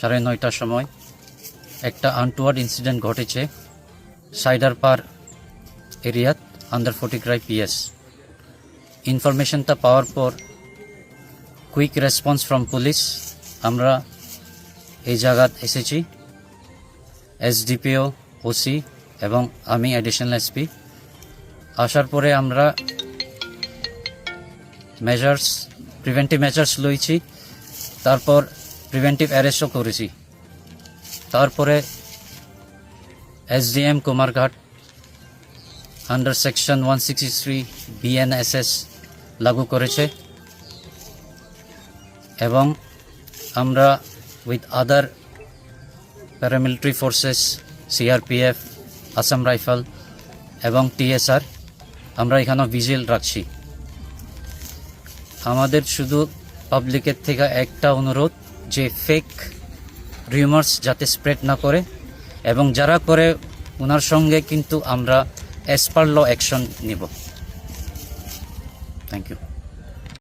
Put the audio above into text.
সাড়ে নয়টার সময় একটা আনটুয়ার্ড ইনসিডেন্ট ঘটেছে সাইডার পার এরিয়াত আন্ডার ফটিক্রাই পিএস ইনফরমেশনটা পাওয়ার পর কুইক রেসপন্স ফ্রম পুলিশ আমরা এই জায়গাত এসেছি। এসডিপিও ওসি এবং আমি অ্যাডিশনাল এসপি আসার পরে আমরা মেজার্স প্রিভেন্টিভ মেজার্স লইছি। তারপর প্রিভেন্টিভ অ্যারেস্টও করেছি। তারপরে SDM Kumarghat under section one sixty three BNSS লাগু করেছে। এবং আমরা with other paramilitary forces CRPF Assam rifle এবং টিএসআর আমরা এখানে ভিজিল রাখছি। আমাদের শুধু পাবলিকের থেকে একটা অনুরোধ যে ফেক রিউমার্স যাতে স্প্রেড না করে এবং যারা করে ওনার সঙ্গে কিন্তু আমরা অ্যাজ পার ল অ্যাকশন নিব। Thank you